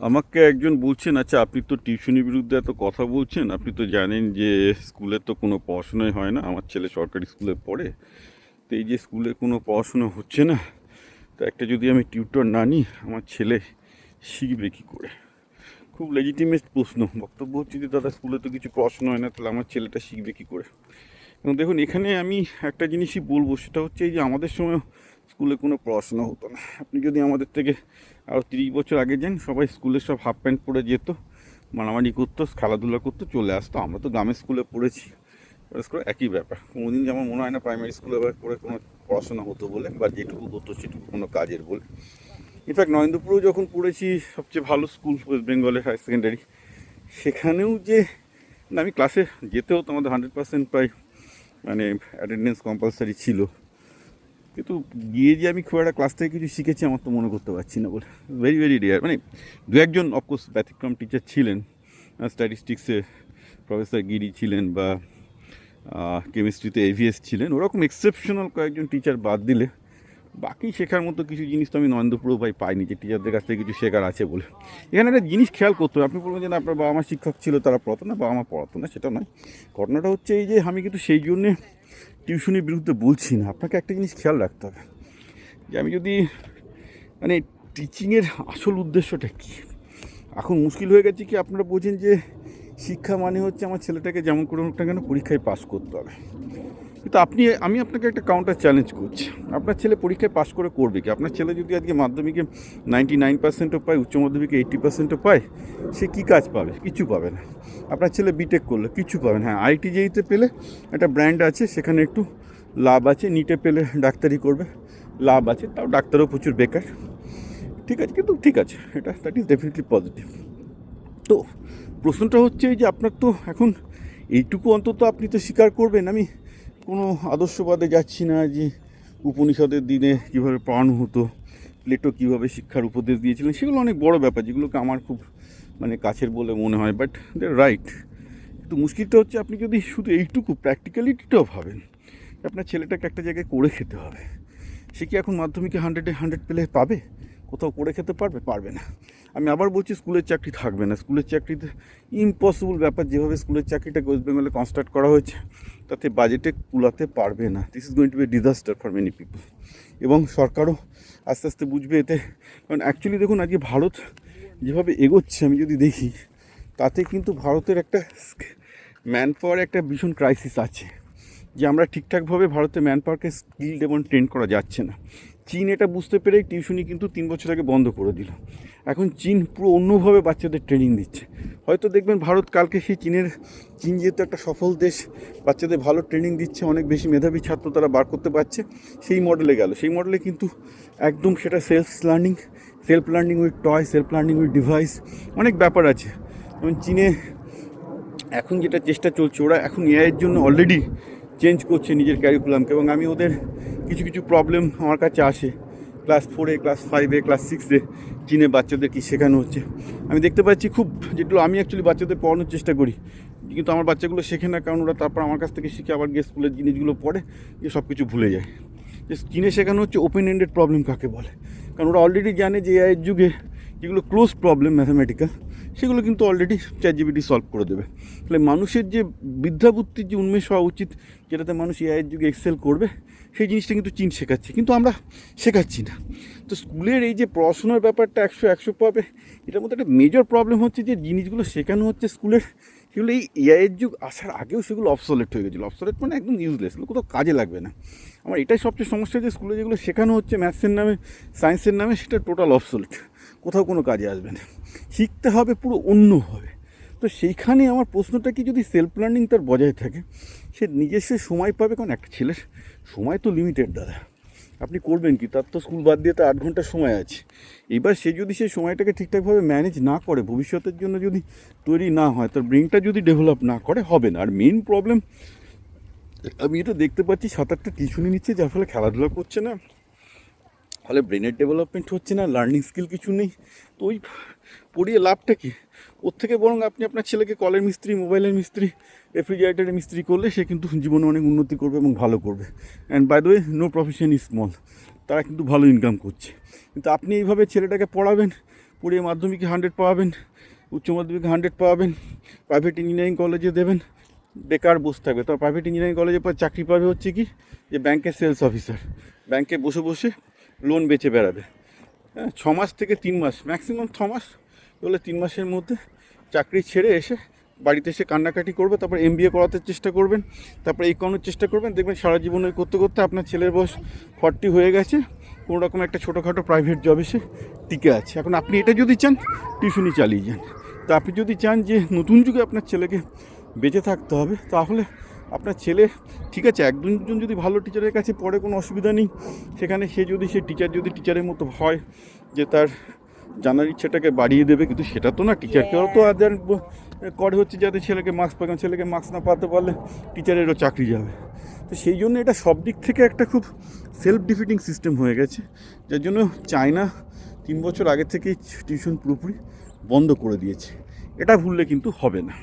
আমাকে একজন বলছেন আচ্ছা আপনি তো টিউশনির বিরুদ্ধে এত কথা বলছেন। আপনি তো জানেন যে স্কুলে তো কোনো পড়াশোনাই হয় না। আমার ছেলে সরকারি স্কুলে পড়ে। তো এই যে স্কুলে কোনো পড়াশোনা হচ্ছে না, তো একটা যদি আমি টিউটর না নিই, আমার ছেলে শিখবে কী করে? খুব লেজিটিমেট প্রশ্ন। বক্তব্য হচ্ছে যে, দাদা, স্কুলে তো কিছু পড়াশোনা হয় না, তাহলে আমার ছেলেটা শিখবে কী করে? এবং দেখুন, এখানে আমি একটা জিনিসই বলব, সেটা হচ্ছে এই যে আমাদের সময় স্কুলে কোনো পড়াশোনা হতো না। আপনি যদি আমাদের থেকে আরও তিরিশ বছর আগে যান, সবাই স্কুলে সব হাফ প্যান্ট পরে যেত, মারামারি করতো, খেলাধুলা করতো, চলে আসতো। আমরা তো গ্রামের স্কুলে পড়েছি। স্কুলে একই ব্যাপার। কোনোদিন যেমন মনে হয় না প্রাইমারি স্কুলে পড়ে কোনো পড়াশোনা হতো বলে, বা যেটুকু হতো সেটুকু কোনো কাজের বলে। ইনফ্যাক্ট নরেন্দ্রপুরেও যখন পড়েছি, সবচেয়ে ভালো স্কুল ওয়েস্ট বেঙ্গলের হায়ার সেকেন্ডারি সেখানেও যে আমি ক্লাসে যেতে হতো আমাদের হান্ড্রেড পার্সেন্ট প্রায় মানে অ্যাটেন্ডেন্স কম্পালসারি ছিল। কিন্তু গিয়ে যে আমি খুব একটা ক্লাস থেকে কিছু শিখেছি আমার তো মনে করতে পারছি না বলে। ভেরি ভেরি রেয়ার মানে দু একজন অফকোর্স ব্যতিক্রম টিচার ছিলেন স্ট্যাটিস্টিক্সে প্রফেসর গিরি ছিলেন বা কেমিস্ট্রিতে এভিএস ছিলেন। ওরকম এক্সেপশনাল কয়েকজন টিচার বাদ দিলে বাকি শেখার মতো কিছু জিনিস তো আমি নরেন্দ্রপুরেও ভাই পাইনি যে টিচারদের কাছ থেকে কিছু শেখার আছে বলে। এখানে একটা জিনিস খেয়াল করতে হবে আপনি বলবেন যে না, আপনার বাবা মা শিক্ষক ছিল তারা পড়াতো না বাবা মা পড়াতো না সেটা নয়। ঘটনাটা হচ্ছে এই যে আমি কিন্তু সেই জন্যে টিউশনির বিরুদ্ধে বলছি না আপনাকে একটা জিনিস খেয়াল রাখতে হবে। যে আমি যদি মানে টিচিংয়ের আসল উদ্দেশ্যটা কী? এখন মুশকিল হয়ে গেছে কি আপনারা বোঝেন যে শিক্ষা মানে হচ্ছে আমার ছেলেটাকে যেমন করে হোক না কেন পরীক্ষায় পাস করতে হবে। কিন্তু আপনি, আমি আপনাকে একটা কাউন্টার চ্যালেঞ্জ করছি। আপনার ছেলে পরীক্ষায় পাশ করে করবে কি? আপনার ছেলে যদি আজকে মাধ্যমিকে নাইনটি নাইন পার্সেন্টও পায়, উচ্চ মাধ্যমিকে এইট্টি পার্সেন্টও পায়, সে কী কাজ পাবে? কিছু পাবে না। আপনার ছেলে বিটেক করলে, কিছু পাবে না। হ্যাঁ আইটি যেইতে পেলে একটা ব্র্যান্ড আছে, সেখানে একটু লাভ আছে নিটে পেলে ডাক্তারি করবে, লাভ আছে, তাও ডাক্তারও প্রচুর বেকার। ঠিক আছে, কিন্তু ঠিক আছে, এটা দ্যাট ইজ ডেফিনেটলি পজিটিভ তো প্রশ্নটা হচ্ছে যে আপনার তো এখন এইটুকু অন্তত আপনি তো স্বীকার করবেন। আমি কোনো আদর্শবাদে যাচ্ছি না যে উপনিষদের দিনে কীভাবে পড়ানো হতো, প্লেটো কীভাবে শিক্ষার উপদেশ দিয়েছিলেন, সেগুলো অনেক বড় ব্যাপার, যেগুলোকে আমার খুব মানে কাছের বলে মনে হয় বাট দে রাইট কিন্তু মুশকিলটা হচ্ছে আপনি যদি শুধু এইটুকু প্র্যাকটিক্যালিটিটাও ভাবেন, আপনার ছেলেটাকে একটা জায়গায় করে খেতে হবে। সে কি এখন মাধ্যমিকে হান্ড্রেডে হান্ড্রেড পেলে পাবে? কোথাও করে খেতে পারবে? পারবে না। আমি আবার বলছি স্কুলের চাকরি থাকবে না। স্কুলের চাকরিতে ইম্পসিবল ব্যাপার, যেভাবে স্কুলের চাকরিটা ওয়েস্ট বেঙ্গলে কনস্ট্রাক্ট করা হয়েছে তাতে বাজেটে কুলাতে পারবে না। This is going to be disaster for many people এবং সরকারও আস্তে আস্তে বুঝবে এতে। কারণ অ্যাকচুয়ালি দেখুন, আজকে ভারত যেভাবে এগোচ্ছে, আমি যদি দেখি, তাতে কিন্তু ভারতের একটা ম্যান পাওয়ার একটা ভীষণ ক্রাইসিস আছে। যে আমরা ঠিকঠাকভাবে ভারতে ম্যান পাওয়ারকে স্কিল্ড এবং ট্রেন করা যাচ্ছে না। চীন এটা বুঝতে পেরেই টিউশনি কিন্তু তিন বছর আগে বন্ধ করে দিল। এখন চীন পুরো অন্যভাবে বাচ্চাদের ট্রেনিং দিচ্ছে। হয়তো দেখবেন ভারত কালকে সেই চীনের, চীন যেহেতু একটা সফল দেশ, বাচ্চাদের ভালো ট্রেনিং দিচ্ছে, অনেক বেশি মেধাবী ছাত্র তারা বার করতে পারছে, সেই মডেলে গেল। সেই মডেলে কিন্তু একদম সেটা self learning self learning with toy self learning with device অনেক ব্যাপার আছে। যেমন চীনে এখন যেটা চেষ্টা চলছে, ওরা এখন এআইয়ের জন্য অলরেডি চেঞ্জ করছে নিজের ক্যারিকুলামকে এবং আমি ওদের কিছু কিছু প্রবলেম আমার কাছে আসে। ক্লাস ফোরে ক্লাস ফাইভে ক্লাস সিক্সে চীনে বাচ্চাদের কী শেখানো হচ্ছে? আমি দেখতে পাচ্ছি খুব যেগুলো আমি অ্যাকচুয়ালি বাচ্চাদের পড়ানোর চেষ্টা করি। কিন্তু আমার বাচ্চাগুলো শেখে না, কারণ ওরা তারপর আমার কাছ থেকে শিখে আবার গিয়ে স্কুলের জিনিসগুলো পড়ে যে সব কিছু ভুলে যায়। যে চীনে শেখানো হচ্ছে ওপেন এন্ডেড প্রবলেম কাকে বলে? কারণ ওরা অলরেডি জানে যে এআইয়ের যুগে যেগুলো ক্লোজ প্রবলেম ম্যাথামেটিক্যাল সেগুলো কিন্তু অলরেডি চ্যাট জিবিটি সলভ করে দেবে। তাহলে মানুষের যে বিদ্যাবুদ্ধির যে উন্মেষ হওয়া উচিত, যেটাতে মানুষ এআইয়ের যুগে এক্সেল করবে, সেই জিনিসটা কিন্তু চীন শেখাচ্ছে। কিন্তু আমরা শেখাচ্ছি না। তো স্কুলের এই যে পড়াশোনার ব্যাপারটা একশো একশো পাবে, এটার মধ্যে একটা মেজর প্রবলেম হচ্ছে যে জিনিসগুলো শেখানো হচ্ছে স্কুলের সেগুলো এই এআইয়ের যুগ আসার আগেও সেগুলো অবসলেট হয়ে গেছিল। অবসলেট মানে একদম ইউজলেস এগুলো কোথাও কাজে লাগবে না। আমার এটাই সবচেয়ে সমস্যা যে স্কুলে যেগুলো শেখানো হচ্ছে ম্যাথসের নামে সায়েন্সের নামে, সেটা টোটাল অবসলেট কোথাও কোনো কাজে আসবে না। শিখতে হবে, পুরো অন্যভাবে তো সেইখানে আমার প্রশ্নটা কি, যদি সেলফ লার্নিং তার বজায় থাকে, সে নিজস্ব সময় পাবে কারণ একটা ছেলের? সময় তো লিমিটেড দাদা। আপনি করবেন কি? তার তো স্কুল বাদ দিয়ে তো আট ঘণ্টা সময় আছে। এবার সে যদি সেই সময়টাকে ঠিকঠাকভাবে ম্যানেজ না করে, ভবিষ্যতের জন্য যদি তৈরি না হয়, তার ব্রেনটা যদি ডেভেলপ না করে, হবে না। আর মেন প্রবলেম আমি এটা দেখতে পাচ্ছি সাঁতারটা টিউশনি নিচ্ছে, যার ফলে খেলাধুলা করছে না। ফলে ব্রেনের ডেভেলপমেন্ট হচ্ছে না লার্নিং স্কিল কিছু নেই। তো ওই পড়িয়ে লাভটা কি? ওর থেকে বরং আপনি আপনার ছেলেকে কলের মিস্ত্রি, মোবাইলের মিস্ত্রি রেফ্রিজারেটারের মিস্ত্রি করলে সে কিন্তু জীবনে অনেক উন্নতি করবে এবং ভালো করবে। And by the way no profession is small তারা কিন্তু ভালো ইনকাম করছে। কিন্তু আপনি এইভাবে ছেলেটাকে পড়াবেন, পড়িয়ে মাধ্যমিকে হান্ড্রেড পাবেন, উচ্চ মাধ্যমিকে হান্ড্রেড পাবেন প্রাইভেট ইঞ্জিনিয়ারিং কলেজে দেবেন, বেকার বসে থাকবে। তো প্রাইভেট ইঞ্জিনিয়ারিং কলেজে চাকরি পাবে হচ্ছে কি? যে ব্যাংকের সেলস অফিসার ব্যাংকে বসে বসে লোন বেঁচে বেড়াবে। হ্যাঁ ছ মাস থেকে তিন মাস ম্যাক্সিমাম ছ মাস, বলে তিন মাসের মধ্যে চাকরি ছেড়ে এসে বাড়িতে এসে কান্নাকাটি করবে, তারপর এম করাতে চেষ্টা করবেন, তারপরে এই করানোর চেষ্টা করবেন, দেখবেন সারা জীবন করতে করতে আপনার ছেলের বয়স ফর্টি হয়ে গেছে, কোনো রকম একটা ছোটোখাটো প্রাইভেট জব এসে টিকে আছে। এখন আপনি এটা যদি চান টিউশনি চালিয়ে যান। তা আপনি যদি চান যে নতুন যুগে আপনার ছেলেকে বেঁচে থাকতে হবে, তাহলে আপনার ছেলে ঠিক আছে এক দুজন যদি ভালো টিচারের কাছে পড়ে কোনো অসুবিধা নেই। সেখানে সে যদি সে টিচার যদি টিচারের মতো হয় যে তার জানার ইচ্ছাটাকে বাড়িয়ে দেবে কিন্তু সেটা তো না টিচারকেও তো আদার করে হচ্ছে যাতে ছেলেকে মার্কস পায় কারণ ছেলেকে মার্কস না পাতে পারলে টিচারেরও চাকরি যাবে। তো সেই জন্য এটা সব দিক থেকে একটা খুব সেলফ ডিফিটিং সিস্টেম হয়ে গেছে। যার জন্য চায়না তিন বছর আগে থেকেই টিউশন পুরোপুরি বন্ধ করে দিয়েছে। এটা ভুললে কিন্তু হবে না।